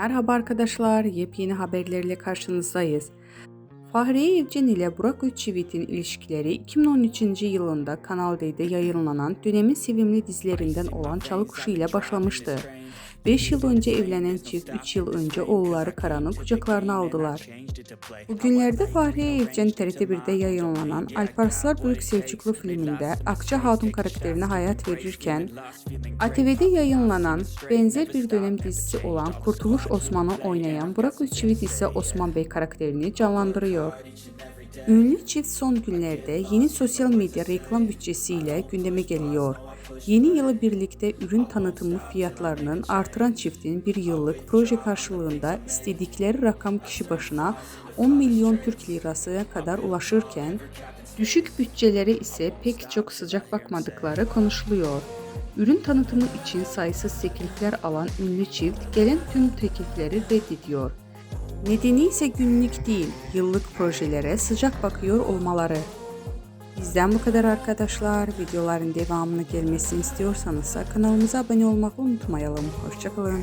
Merhaba arkadaşlar, yepyeni haberlerle karşınızdayız. Fahriye Evcen ile Burak Özçivit'in ilişkileri 2013. yılında Kanal D'de yayınlanan dönemin sevimli dizilerinden olan Çalı Kuşu ile başlamıştı. 5 yıl önce evlenen çift 3 yıl önce oğulları Karan'ı kucaklarına aldılar. Bugünlerde Fahriye Evcen TRT1'de yayınlanan Alparslar Büyük Selçuklu filminde Akça Hatun karakterine hayat verirken ATV'de yayınlanan benzer bir dönem dizisi olan Kurtuluş Osman'ı oynayan Burak Özçivit ise Osman Bey karakterini canlandırıyor. Ünlü çift son günlerde yeni sosyal medya reklam bütçesiyle gündeme geliyor. Yeni yılı birlikte ürün tanıtımı fiyatlarının artıran çiftin bir yıllık proje karşılığında istedikleri rakam kişi başına 10 milyon Türk lirasına kadar ulaşırken düşük bütçeleri ise pek çok sıcak bakmadıkları konuşuluyor. Ürün tanıtımı için sayısız teklifler alan ünlü çift gelen tüm teklifleri reddediyor. Nedeni ise günlük değil, yıllık projelere sıcak bakıyor olmaları. Bizden bu kadar arkadaşlar. Videoların devamını gelmesini istiyorsanız kanalımıza abone olmayı unutmayalım. Hoşçakalın.